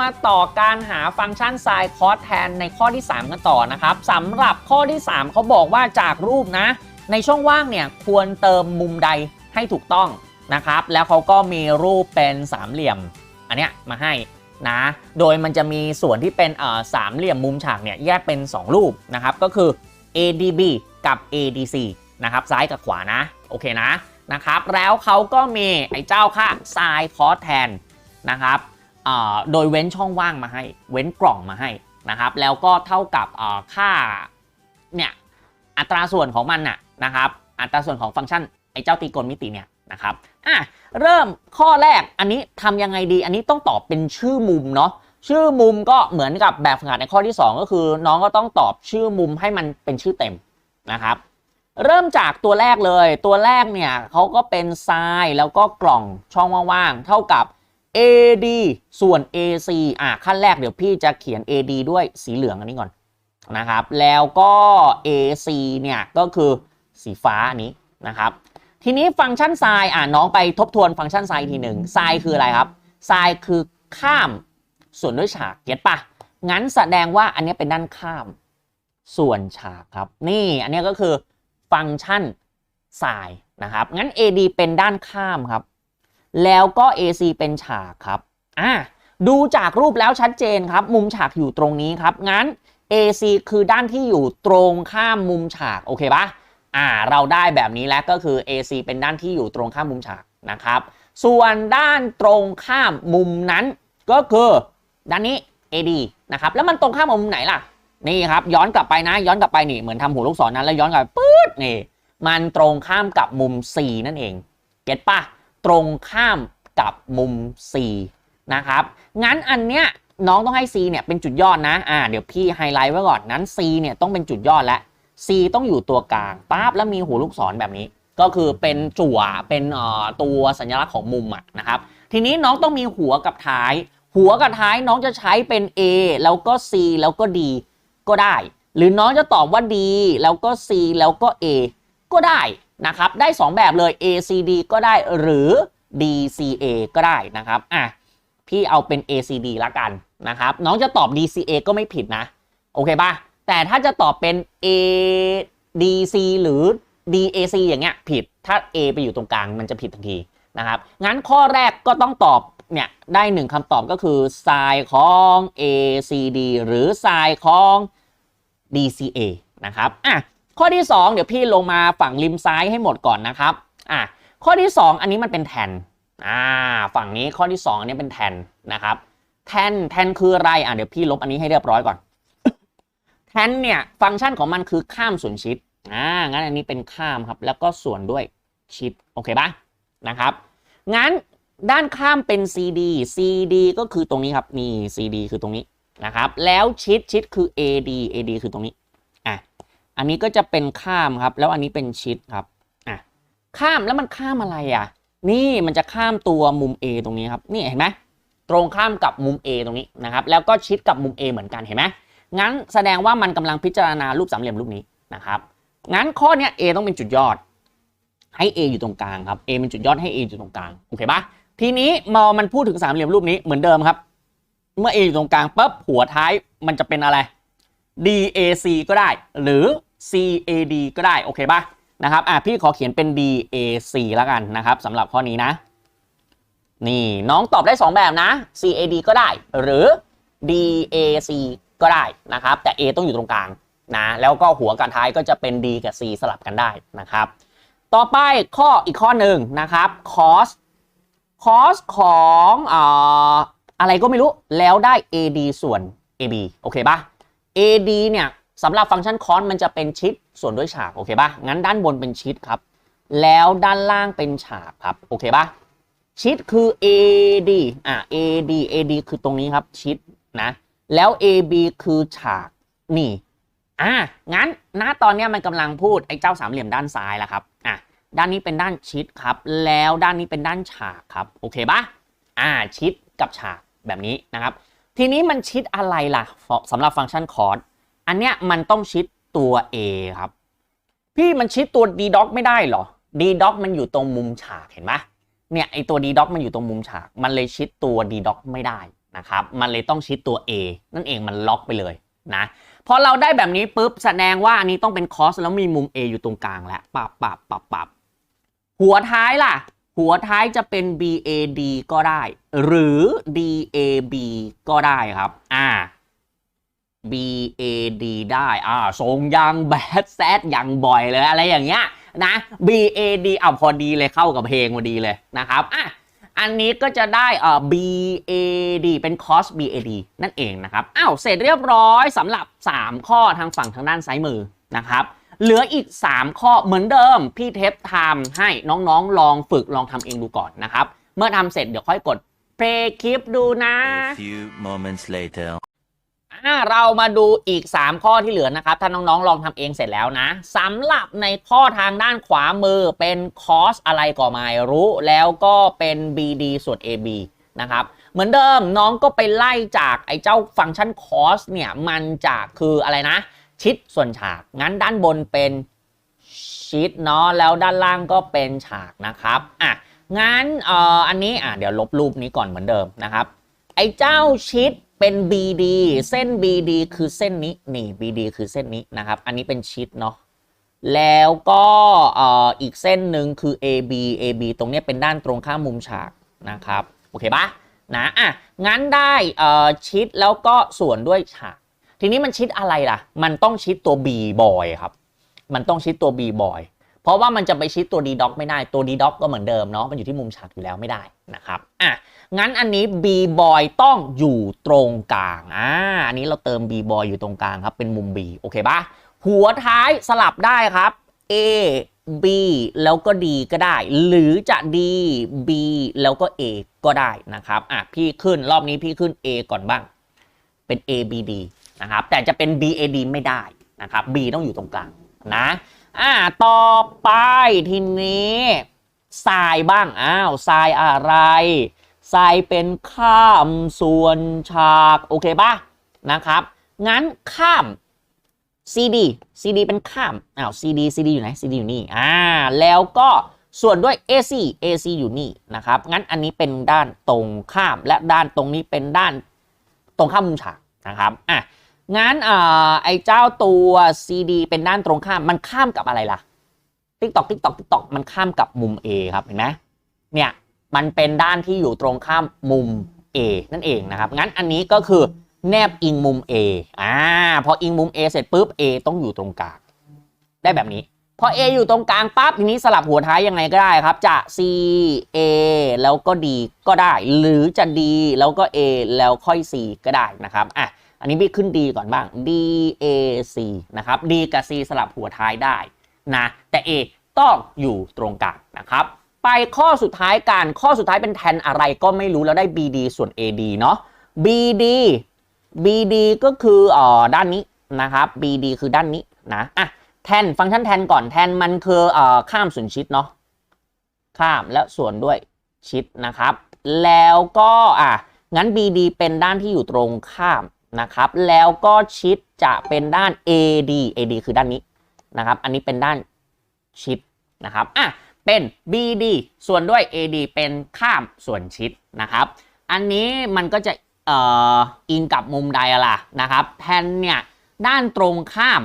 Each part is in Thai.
มาต่อการหาฟังก์ชัน sin cos tan ในข้อที่ 3 กันต่อนะครับสำหรับข้อที่ 3 เขาบอกว่าจากรูปนะ ในช่องว่างเนี่ยควรเติมมุมใดให้ถูกต้องนะครับ แล้วเขาก็มีรูปเป็นสามเหลี่ยม อันเนี้ยมาให้นะ โดยมันจะมีส่วนที่เป็นเอ่อสามเหลี่ยมมุมฉากเนี่ยแยกเป็น 2 รูปนะครับ ก็คือ ADB กับ ADC นะครับ ซ้ายกับขวานะ โอเคนะนะครับ แล้วเขาก็มีไอ้เจ้าค่า sin cos tan นะครับ โดยเว้นช่องว่างมาให้ เว้นกล่องมาให้นะครับ แล้วก็เท่ากับค่าเนี่ยอัตราส่วนของมันน่ะนะครับ อัตราส่วนของฟังก์ชันไอ้เจ้าตีกณมิติเนี่ยนะครับอะเริ่มข้อแรกอันนี้ทำยังไงดี อันนี้ต้องตอบเป็นชื่อมุมเนาะชื่อมุมก็เหมือนกับแบบฝึกหัดในข้อที่ 2 ก็คือ น้องก็ต้องตอบชื่อมุมให้มันเป็นชื่อเต็มนะครับ เริ่มจากตัวแรกเลย ตัวแรกเนี่ยเขาก็เป็นทรายแล้วก็กล่องช่องว่างๆเท่ากับ AD ส่วน AC อะขั้นแรกเดี๋ยวพี่จะเขียน AD ด้วยสีเหลืองอันนี้ก่อนนะครับ แล้วก็ AC เนี่ยก็คือสีฟ้าอันนี้นะครับ ทีนี้ฟังก์ชันไซน์อะน้องไปทบทวนฟังก์ชันไซน์ทีหนึ่งไซน์คืออะไรครับไซน์คือข้ามส่วนด้วยฉากเก็ตปะงั้นแสดงว่าอันนี้เป็นด้านข้ามส่วนฉากครับ นี่อันนี้ก็คือฟังก์ชันไซน์นะครับ งั้น AD เป็นด้านข้ามครับ แล้วก็ AC เป็นฉากครับอะดูจากรูปแล้วชัดเจนครับ มุมฉากอยู่ตรงนี้ครับ งั้น AC คือด้านที่อยู่ตรงข้ามมุมฉากโอเคปะอ่า เราได้แบบนี้แล้วก็คือ AC เป็นด้านที่อยู่ตรงข้ามมุมฉากนะครับ ส่วนด้านตรงข้ามมุมนั้น ก็คือด้านนี้ AD นะครับ แล้วมันตรงข้ามมุมไหนล่ะ นี่ครับ ย้อนกลับไปนะ ย้อนกลับไปนี่ เหมือนทำหัวลูกศรนั้นแล้วย้อนกลับไปปื๊ดนี่ มันตรงข้ามกับมุม C นั่นเอง เก็ตปะ ตรงข้ามกับมุม C นะครับ งั้นอันเนี้ยน้องต้องให้ C เนี่ยเป็นจุดยอดนะ อ่า เดี๋ยวพี่ไฮไลท์ไว้ก่อน นั้น C เนี่ยต้องเป็นจุดยอดแล้ว C ต้องอยู่ตัวกลางปั๊บแล้วมีหัวลูกศรแบบนี้ ก็คือเป็นจั่ว เป็นเอ่อตัวสัญลักษณ์ของมุมอะนะครับ ทีนี้น้องต้องมีหัวกับท้าย หัวกับท้ายน้องจะใช้เป็น A แล้วก็ C แล้วก็ D ก็ได้ หรือน้องจะตอบว่า D แล้วก็ C แล้วก็ A ก็ได้ นะครับ ได้ 2 แบบเลย ACD ก็ได้หรือ DCA ก็ได้นะครับ อะ พี่เอาเป็น ACD ละกันนะครับ น้องจะตอบ DCA ก็ไม่ผิดนะ โอเคป่ะ แต่ถ้าจะตอบเป็น ADC หรือ DAC อย่างเงี้ยผิด ถ้า A ไปอยู่ตรงกลางมันจะผิดทันทีนะครับ งั้นข้อแรกก็ต้องตอบเนี่ยได้หนึ่งคำตอบก็คือ sin ของ ACD หรือ sin ของ DCA นะครับ อะ ข้อที่ 2 เดี๋ยวพี่ลงมาฝั่งริมซ้ายให้หมดก่อนนะครับอะข้อที่ 2 อันนี้มันเป็นแทนอ่าฝั่งนี้ข้อที่ 2 อันนี้เป็นแทนนะครับแทนแทนคืออะไรอะเดี๋ยวพี่ลบอันนี้ให้เรียบร้อยก่อนแทนเนี่ยฟังก์ชันของมันคือข้ามส่วนชิดอ่างั้นอันนี้เป็นข้ามครับ แล้วก็ส่วนด้วยชิดโอเคปะนะครับงั้นด้านข้ามเป็น CD CD ก็คือตรงนี้ครับนี่ CD คือตรงนี้นะครับ แล้วชิดชิดคือ AD AD คือตรงนี้ อันนี้ก็จะเป็นข้ามครับ แล้วอันนี้เป็นชิดครับอะข้ามแล้วมันข้ามอะไรอะ นี่มันจะข้ามตัวมุม A ตรงนี้ครับนี่เห็นไหมตรงข้ามกับมุม A ตรงนี้นะครับ แล้วก็ชิดกับมุม A เหมือนกันเห็นไหมงั้นแสดงว่ามันกำลังพิจารณารูปสามเหลี่ยมรูปนี้นะครับ งั้นข้อเนี้ย A ต้องเป็นจุดยอด ให้ A อยู่ตรงกลางครับ A เป็นจุดยอดให้ A อยู่ตรงกลางโอเคปะทีนี้มอมันพูดถึงสามเหลี่ยมรูปนี้เหมือนเดิมครับ เมื่อ A อยู่ตรงกลางปั๊บหัวท้ายมันจะเป็นอะไร DAC ก็ได้ หรือ CAD ก็ได้โอเคปะนะครับอะพี่ขอเขียนเป็น DAC แล้วกันนะครับสำหรับข้อนี้นะ นี่น้องตอบได้ 2 แบบนะ CAD ก็ได้ หรือ DAC ก็ได้นะครับ แต่ A ต้องอยู่ตรงกลางนะแล้วก็หัวกับท้ายก็จะเป็น D กับ C สลับกันได้นะครับ ต่อไปข้ออีกข้อหนึ่งนะครับ cos cos ของออะไรก็ไม่รู้แล้วได้ AD ส่วน AB โอเคปะ AD เนี่ย สำหรับฟังก์ชัน cos มันจะเป็นชิดส่วนด้วยฉากโอเคปะงั้นด้านบนเป็นชิดครับ แล้วด้านล่างเป็นฉากครับโอเคปะชิดคือ AD อะ AD AD คือตรงนี้ครับชิดนะแล้ว AB คือฉากนี่อะงั้นณตอนนี้มันกำลังพูดไอ้เจ้าสามเหลี่ยมด้านซ้ายแล้วครับอะด้านนี้เป็นด้านชิดครับ แล้วด้านนี้เป็นด้านฉากครับโอเคปะอ่าชิดกับฉากแบบนี้นะครับ ทีนี้มันชิดอะไรล่ะสำหรับฟังก์ชันคอร์ อันเนี้ยมันต้องชิดตัว A ครับ พี่มันชิดตัว d doc ไม่ได้เหรอ d doc มันอยู่ตรงมุมฉากเห็นไหมเนี่ยไอตัว d doc มันอยู่ตรงมุมฉาก มันเลยชิดตัว d doc ไม่ได้นะครับ มันเลยต้องชิดตัว A นั่นเองมันล็อกไปเลยนะพอเราได้แบบนี้ปุ๊บแสดงว่าอันนี้ต้องเป็นคอสแล้วมีมุม A อยู่ตรงกลางแล้วปับปับปับปับหัวท้ายล่ะ หัวท้ายจะเป็น BAD ก็ได้ หรือ DAB ก็ได้ครับ อ่า BAD ได้ อ่าทรงยังแบดแซดยังบ่อยเลยอะไรอย่างเงี้ยนะ BAD อะพอดีเลยเข้ากับเพลงพอดีเลยนะครับ อะ อันนี้ก็จะได้เอ่อ BAD เป็น cos BAD นั่นเองนะครับ อ้าว เสร็จเรียบร้อยสำหรับ 3 ข้อทางฝั่งทางด้านซ้ายมือนะครับ เหลืออีก 3 ข้อเหมือนเดิม พี่เทปทำให้น้องๆ ลองฝึกลองทำเองดูก่อนนะครับ เมื่อทำเสร็จเดี๋ยวค่อยกดเพลย์คลิปดูนะ A few moments later. อ่าเรามาดูอีก 3 ข้อที่เหลือนะครับ ถ้าน้องๆ ลองทำเองเสร็จแล้วนะสำหรับในข้อทางด้านขวามือเป็นคอสอะไรก็ไม่รู้ แล้วก็เป็น BD ส่วน AB นะครับ เหมือนเดิมน้องก็ไปไล่จากไอ้เจ้าฟังก์ชันคอสเนี่ย มันจะคืออะไรนะ ชิดส่วนฉาก งั้นด้านบนเป็นชิดเนาะ แล้วด้านล่างก็เป็นฉากนะครับ อะ งั้นเอ่ออันนี้อะเดี๋ยวลบรูปนี้ก่อนเหมือนเดิมนะครับ ไอ้เจ้าชิด เป็น BD เส้น BD คือเส้นนี้นี่ BD คือเส้นนี้นะครับ อันนี้เป็นชิดเนาะแล้วก็อีกเส้นหนึ่งคือ AB AB ตรงเนี้ยเป็นด้านตรงข้ามมุมฉากนะครับ โอเคปะนะอะงั้นได้เอ่อชิดแล้วก็ส่วนด้วยฉาก ทีนี้มันชิดอะไรล่ะ มันต้องชิดตัว B boy ครับ มันต้องชิดตัว B boy เพราะว่ามันจะไปชิดตัว D doc ไม่ได้ตัว D doc ก็เหมือนเดิมเนาะมันอยู่ที่มุมฉากอยู่แล้วไม่ได้นะครับอะงั้นอันนี้ B boy ต้องอยู่ตรงกลางอ่าอันนี้เราเติม B boy อยู่ตรงกลางครับเป็นมุม B โอเคปะหัวท้ายสลับได้ครับ A B แล้วก็ D ก็ได้ หรือจะ D B แล้วก็ A ก็ได้นะครับอะพี่ขึ้นรอบนี้พี่ขึ้น A ก่อนบ้าง เป็น A B D นะครับ แต่จะเป็น B A D ไม่ได้นะครับ B ต้องอยู่ตรงกลางนะ อ่าต่อไปทีนี้ทรายบ้างอ้าวทรายอะไรทรายเป็นข้ามส่วนฉากโอเคปะนะครับ งั้นข้าม CD CD เป็นข้ามอ้าว CD CD อยู่ไหน CD อยู่นี่อ่าแล้วก็ส่วนด้วย AC AC อยู่นี่นะครับ งั้นอันนี้เป็นด้านตรงข้ามและด้านตรงนี้เป็นด้านตรงข้ามมุมฉากนะครับอะ งั้นอ่าไอ้เจ้าตัว CD เป็นด้านตรงข้ามมันข้ามกับอะไรล่ะติ๊กตอกติ๊กตอกติ๊กตอกมันข้ามกับมุม A ครับเห็นไหมเนี่ยมันเป็นด้านที่อยู่ตรงข้ามมุม A นั่นเองนะครับ งั้นอันนี้ก็คือแนบอิงมุม A อ่าพออิงมุม A เสร็จปุ๊บ A ต้องอยู่ตรงกลางได้แบบนี้ พอ A อยู่ตรงกลางปั๊บทีนี้สลับหัวท้ายยังไงก็ได้ครับ จะ C A แล้วก็ D ก็ได้ หรือจะ D แล้วก็ A แล้วค่อย C ก็ได้นะครับอะ อันนี้พี่ขึ้น D ก่อนบ้าง D A C นะครับ D กับ C สลับหัวท้ายได้นะแต่ A ต้องอยู่ตรงกลางนะครับ ไปข้อสุดท้ายกันข้อสุดท้ายเป็นแทนอะไรก็ไม่รู้แล้วได้ BD ส่วน AD เนาะ BD BD ก็คืออ่อด้านนี้นะครับ BD คือด้านนี้นะอะแทนฟังก์ชันแทนก่อนแทนมันคืออ่อข้ามส่วนชิดเนาะข้ามและส่วนด้วยชิดนะครับ แล้วก็อะงั้น BD เป็นด้านที่อยู่ตรงข้าม นะครับแล้วก็ชิดจะเป็นด้าน AD AD คือด้านนี้นะครับอันนี้เป็นด้านชิดนะครับอะเป็น BD ส่วนด้วย AD เป็นข้ามส่วนชิดนะครับอันนี้มันก็จะเอ่ออิงกับมุมใดอะล่ะนะครับแทนเนี่ยด้านตรงข้าม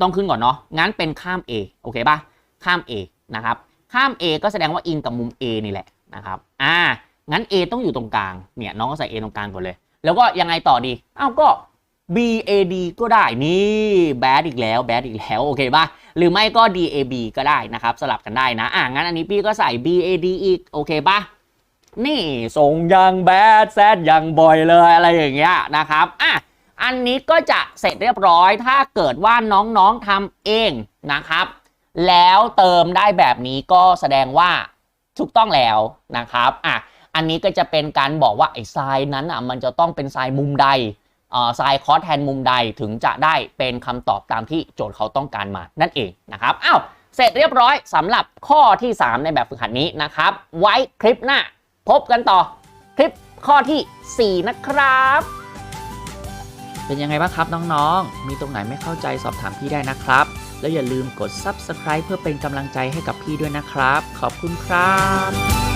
ต้องขึ้นก่อนเนาะงั้นเป็นข้าม A โอเคป่ะข้าม A นะครับข้าม A ก็แสดงว่าอิงกับมุม A นี่แหละนะครับอ่างั้น A ต้องอยู่ตรงกลางเนี่ยน้องก็ใส่ A ตรงกลางก่อนเลย แล้วก็ยังไงต่อดีอ้าวก็ BAD ก็ได้นี่แบดอีกแล้วแบดอีกแล้ว โอเคป่ะ หรือไม่ก็ DAB ก็ได้นะครับ สลับกันได้นะ อ่างั้นอันนี้พี่ก็ใส่ BAD อีก โอเคป่ะ นี่ส่งยังแบดแซดยังบ่อยเลยอะไรอย่างเงี้ยนะครับ อะ อันนี้ก็จะเสร็จเรียบร้อย ถ้าเกิดว่าน้องๆทำเองนะครับ แล้วเติมได้แบบนี้ก็แสดงว่าถูกต้องแล้วนะครับ อะ อันนี้ก็จะเป็นการบอกว่าไอ้ทรายนั้นอะมันจะต้องเป็นทรายมุมใดอ่อทรายคอสแทนมุมใดถึงจะได้เป็นคำตอบตามที่โจทย์เขาต้องการมานั่นเองนะครับอ้าวเสร็จเรียบร้อยสำหรับข้อที่ 3 ในแบบฝึกหัดนี้นะครับ ไว้คลิปหน้า พบกันต่อคลิปข้อทีสี่ 4 นะครับ เป็นยังไงบ้างครับน้องๆ มีตรงไหนไม่เข้าใจสอบถามพี่ได้นะครับ แล้วอย่าลืมกด Subscribe เพื่อเป็นกำลังใจให้กับพี่ด้วยนะครับ ขอบคุณครับ